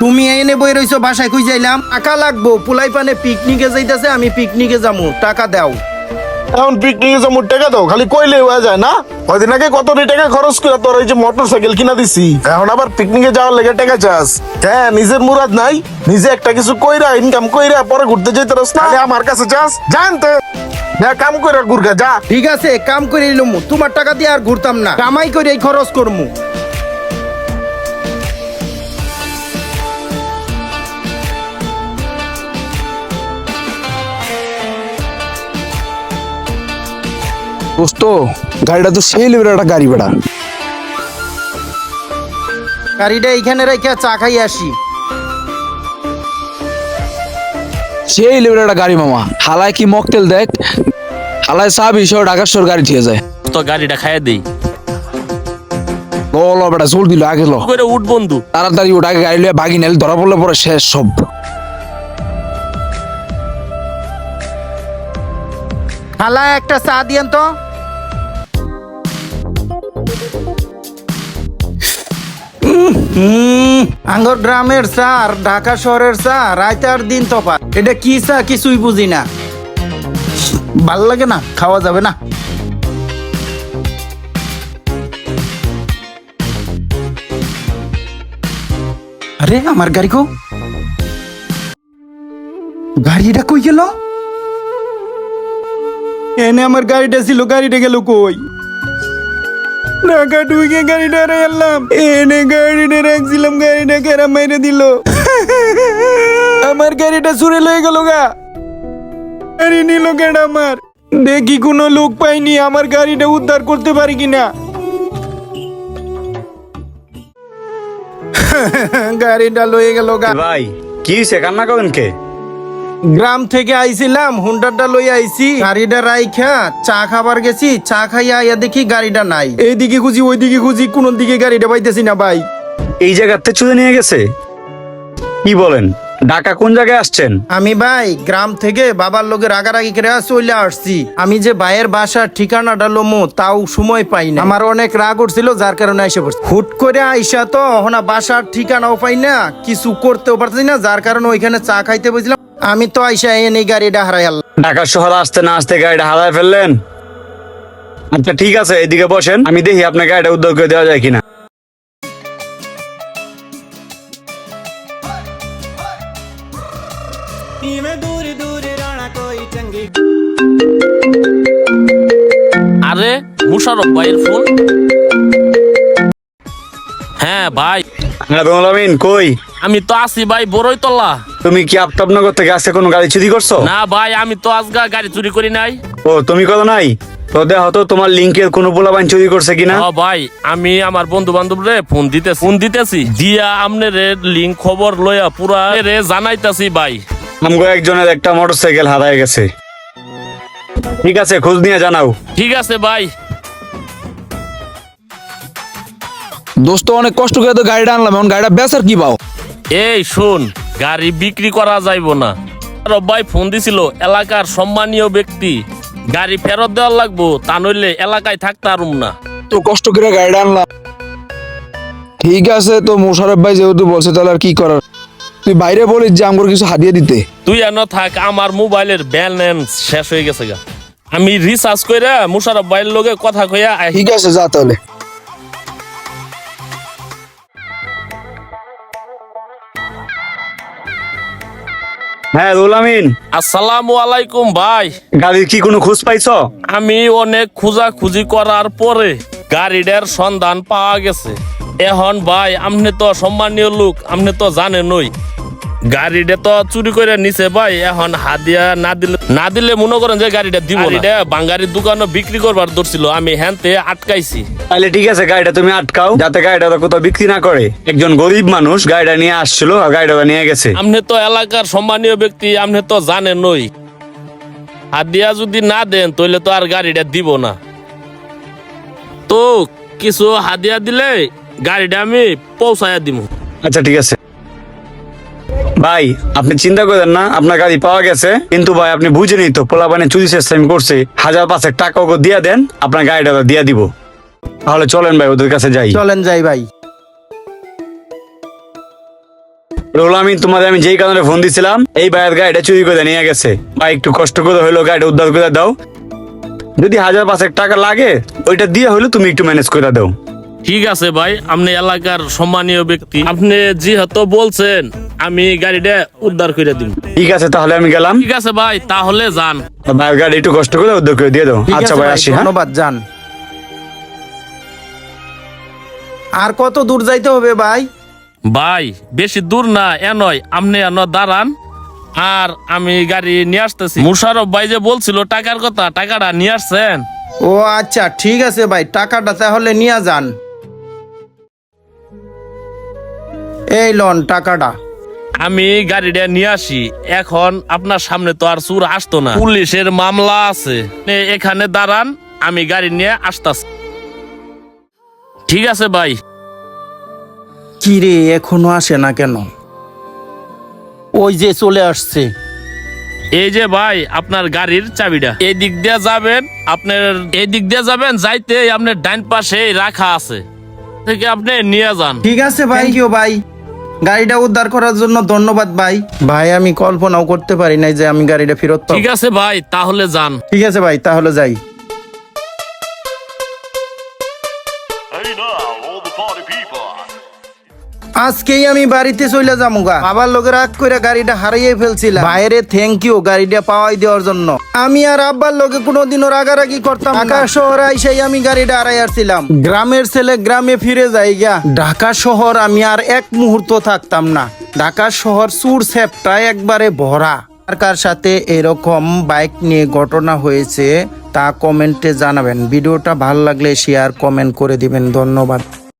তুমি এনে বই রইছো বাসায় খুঁজে যাইলাম টাকা লাগবো পুলাই পানে পিকনিকে যাইতেছে আমি পিকনিকে যাব টাকা দাও। এখন পিকনিকে যেমন টাকা দাও খালি কইলে হয়ে যায় না? কয়দিন আগে কত টাকা খরচ করে তোর এই যে মোটর সাইকেল কিনা দিছি? এখন আবার পিকনিকে যাওয়ার লেগে টাকা চাস। হ্যাঁ নিজের মুরাদ নাই নিজে একটা কিছু কইরা ইনকাম কইরা পরে ঘুরতে যেতে রস না আমার কাছে চাস। জানতে না কাম কইরা গুরগা যা। ঠিক আছে কাম করে নিলাম তোমার টাকা দিয়ে আর ঘুরতাম না কামাই করে এই খরচ করমু। দোস্ত গাড়িটা তো সেই লেভেলের একটা গাড়ি বেড়া গাড়িটা এইখানে রেখে চা খাই আসি। সেই লেভেলের একটা গাড়ি মামা। হালায় কি মকটেল দেখ। হালায় চা বিষয় ঢাকার গাড়ি ঠিক যায় তো গাড়িটা খাইয়ে দেই। বলো বেটা জোর দিল আগে লো। করে উঠ বন্ধু? তাড়াতাড়ি ওটা আগে গাড়ি লিয়ে বাগি নেল ধরা পড়লে পরে শেষ সব। খালা একটা চা দিয়েন তো। হুম, আঙ্গর গ্রামের চা আর ঢাকা শহরের চা রাইতার দিন তফাৎ। এটা কি চা কিছুই বুঝি না। ভালো লাগে না? খাওয়া যাবে না? আরে আমার গাড়ি কো গাড়িটা কই গেল? এনে আমার গাড়িটা ছিল গাড়িটা গেল কই? ঢাকা ঢুকে গাড়িটা এলাম এনে গাড়িটা রাখছিলাম, গাড়িটা কেরা মেরে দিল। আমার গাড়িটা ছুড়ে লয়ে গেল গা। গাড়ি নিল কেডা আমার। দেখি কোনো লোক পাইনি আমার গাড়িটা উদ্ধার করতে পারি কিনা। গাড়িটা লয়ে গেল গা। ভাই, কি হয়েছে কান্না করেন কে? গ্রাম থেকে আইছিলাম হুন্ডারটা লই আইছি গাড়িটা রাইখা চা খাবার গেছি চা খাইয়া আইয়া দেখি গাড়িটা নাই। এইদিকে খুঁজি ওইদিকে খুঁজি কোন দিকে গাড়িটা পাইতেছি না ভাই। এই জায়গাতে চুলে নিয়ে গেছে? কি বলেন ঢাকা কোন জায়গায় আসছেন? আমি ভাই গ্রাম থেকে বাবার লোকে রাগারাগি করে চলে আসছি। আমি যে ভাইয়ের বাসার ঠিকানাটা লোমো তাও সময় পাই না আমার অনেক রাগ উঠছিল যার কারণে এসে পড়ছি। হুট করে আইসা তো হনা বাসার ঠিকানাও পাই না কিছু করতেও পারছি না যার কারণে ওইখানে চা খাইতে বসলাম। আমি তো আইসা এনে গাড়িটা হারাই আল্লাহ। ঢাকা শহর আসতে না আসতে গাড়িটা হারায় ফেললেন? আচ্ছা ঠিক আছে এদিকে বসেন। আমি দেখি আপনার গাড়িটা উদ্ধার করে দেওয়া যায় কিনা। আরে মুশারফ ভাইয়ের ফোন হ্যাঁ ভাই। হ্যাঁ আমিন কই? আমি তো আছি ভাই বড়ই তল্লা তুমি কি আফতাবনগর থেকে আসছে কোনো গাড়ি চুরি করছ? না ভাই আমি তো আজগা গাড়ি চুরি করি নাই। ও তুমি কত নাই? তো দেখো তো তোমার লিঙ্কের কোনো পোলাবাইন চুরি করছে কিনা? ও ভাই আমি আমার বন্ধু বান্ধব রে ফোন দিতে ফোন দিতেছি? দিয়া আমনে রে লিঙ্ক খবর লইয়া পুরা রে জানাইতাছি ভাই। আমগো একজনের একটা মোটরসাইকেল হারায় গেছে। ঠিক আছে খোঁজ নিয়ে জানাও। ঠিক আছে ভাই। দোস্ত অনেক কষ্ট করে তো গাড়িটা আনলাম এখন গাড়িটা বেচার কি পাও? এই শুন গাড়ি বিক্রি করা যাইব না। ভাই ফোন দিছিল এলাকার সম্মানীয় ব্যক্তি। গাড়ি ফেরত দেওয়ার লাগবো তা নইলে এলাকায় থাকতে আরুম না। তো কষ্ট করে গাড়িটা আনলাম। ঠিক আছে তো মোশারফ ভাই যেহেতু বলছে তাহলে আর কি করার? তুই বাইরে বলিস যে আমার কিছু হাতিয়ে দিতে। তুই এন থাক আমার মোবাইলের ব্যালেন্স শেষ হয়ে গেছে গা। আমি রিচার্জ কইরা মুশারফ ভাইয়ের লগে কথা কইয়া ঠিক আছে যা তাহলে। হ্যাঁ রুহুল আমিন। আসসালামু আলাইকুম ভাই। গাড়ির কি কোনো খোঁজ পাইছো? আমি অনেক খোঁজাখুঁজি করার পরে গাড়িটার সন্ধান পাওয়া গেছে। এখন ভাই আপনি তো সম্মানীয় লোক আপনি তো জানেনই। গাড়িটা তো চুরি করে নিছে ভাই এখন হাদিয়া না দিলে না দিলে মনে করেন যে গাড়িটা দিব গাড়িটা বাঙ্গারির দোকানে বিক্রি করবার ধরছিল আমি হ্যানতে আটকাইছি। তাহলে ঠিক আছে গাড়িটা তুমি আটকাও যাতে গাড়িটা কোথাও বিক্রি না করে। একজন গরিব মানুষ গাড়িটা নিয়ে আসছিল আর গাড়িটা নিয়ে গেছে। আপনি তো এলাকার সম্মানীয় ব্যক্তি আপনি তো জানেনই হাদিয়া যদি না দেন তাহলে তো আর গাড়িটা দিব না। তো কিছু হাদিয়া দিলে গাড়িটা আমি পৌঁছায়া দিব আচ্ছা ঠিক আছে। ভাই আপনি চিন্তা করেন না আপনার গাড়ি পাওয়া গেছে। কিন্তু ভাই আপনি বুঝেনি তো পোলাপানে চুরি সিস্টেম করছে। হাজার পাঁচেক টাকা ওকে দিয়ে দেন আপনার গাড়িটা দিয়ে দিব। তাহলে চলেন ভাই ওদের কাছে যাই। চলেন যাই ভাই। রোল আমি তোমাদের আমি যেই কারণে ফোন দিছিলাম এই বাইরের গাড়িটা চুরি করে নিয়ে গেছে। ভাই একটু কষ্ট করে হইল গাড়িটা উদ্ধার করে দাও। যদি হাজার পাঁচেক টাকা লাগে ওইটা দিয়ে হইল তুমি একটু ম্যানেজ করে দাও। ঠিক আছে ভাই আপনি এলাকার সম্মানীয় ব্যক্তি। আপনি যেহেতু বলছেন আমি গাড়িটা উদ্ধার করে দিন ঠিক আছে তাহলে আমি গেলাম। ঠিক আছে ভাই তাহলে যান। ভাইয়ের গাড়ি একটু কষ্ট করে উদ্ধার করে দিয়ে দাও। আচ্ছা ভাই ভাই, আসি হ্যাঁ? ধন্যবাদ যান। আর কত দূর যাইতে হবে ভাই? ভাই বেশি দূর না এ নয় আপনি এন দাঁড়ান। আর আমি গাড়ি নিয়ে আসতেছি। মুশারফ ভাই যে বলছিল টাকার কথা টাকাটা নিয়ে আসছেন। ও আচ্ছা ঠিক আছে ভাই টাকাটা তাহলে নিয়ে যান। এই লন টাকাটা। আমি গাড়িটা নিয়ে আসি। এখন আপনার সামনে তো আর চুর আসতো না। পুলিশের মামলা আছে। এখানে দাঁড়ান আমি গাড়ি নিয়ে আসতাছি। ঠিক আছে ভাই। কি রে এখনও আসে না কেন? ওই যে চলে আসছে। এই যে ভাই আপনার গাড়ির চাবিটা। এই দিক দিয়ে যাবেন আপনার এই দিক দিয়ে যাবেন যাইতে আপনার ডাইন পাশে রাখা আছে। থেকে আপনি নিয়ে যান। ঠিক আছে ভাই। কিও ভাই গাড়িটা উদ্ধার করার জন্য ধন্যবাদ ভাই। ভাই আমি কল্পনাও করতে পারি নাই যে আমি গাড়িটা ফেরত পাবো। ঠিক আছে ভাই তাহলে যান। ঠিক আছে ভাই তাহলে যাই। আজকেই আমি বাড়িতে চলে যাব গা বাবার লোকের রাগ করে গাড়িটা হারিয়ে ফেলছিলাম। বাইরে থ্যাংক ইউ গাড়িটা পাওয়াই দেওয়ার জন্য। আমি আর আব্বার লোকে কোনোদিনও রাগারাগি করতাম ঢাকা শহর আইসাই আমি গাড়িটা হারাই আসছিলাম। গ্রামের ছেলে গ্রামে ফিরে যাই গা ঢাকা শহর আমি আর এক মুহূর্ত থাকতাম না। ঢাকা শহর সুর সেপটা একবারে ভরা। কার সাথে এরকম বাইক নিয়ে ঘটনা হয়েছে তা কমেন্টে জানাবেন। ভিডিওটা ভালো লাগলে শেয়ার কমেন্ট করে দিবেন। ধন্যবাদ।